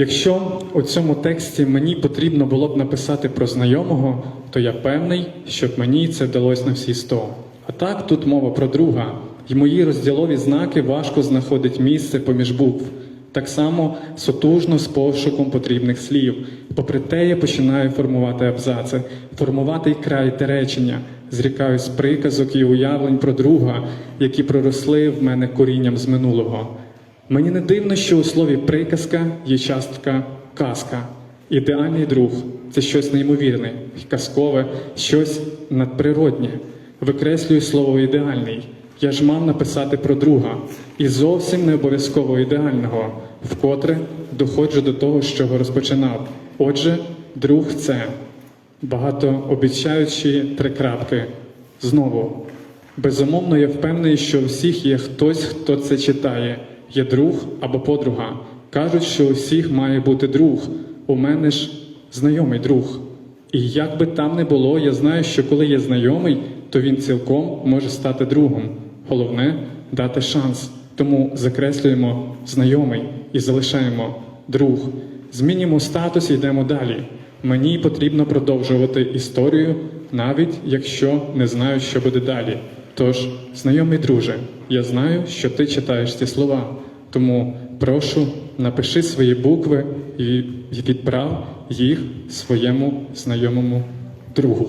Якщо у цьому тексті мені потрібно було б написати про знайомого, то я певний, щоб мені це вдалося на всі сто. А так тут мова про друга, і мої розділові знаки важко знаходить місце поміж букв. Так само сотужно з пошуком потрібних слів. Попри те, я починаю формувати абзаци, формувати й край речення, зрікаюсь приказок і уявлень про друга, які проросли в мене корінням з минулого. Мені не дивно, що у слові приказка є частка казка. Ідеальний друг це щось неймовірне, казкове, щось надприроднє. Викреслюю слово ідеальний. Я ж мав написати про друга, і зовсім не обов'язково ідеального, вкотре доходжу до того, з чого розпочинав. Отже, друг це багатообіцяючі три крапки. Знову, безумовно, я впевнений, що у всіх є хтось, хто це читає. Є друг або подруга. Кажуть, що у всіх має бути друг. У мене ж знайомий друг. І як би там не було, я знаю, що коли є знайомий, то він цілком може стати другом. Головне дати шанс. Тому закреслюємо знайомий і залишаємо друг. Змінюємо статус і йдемо далі. Мені потрібно продовжувати історію, навіть якщо не знаю, що буде далі. Тож, знайомий друже, я знаю, що ти читаєш ці слова. Тому прошу, напиши свої букви і відправ їх своєму знайомому другу.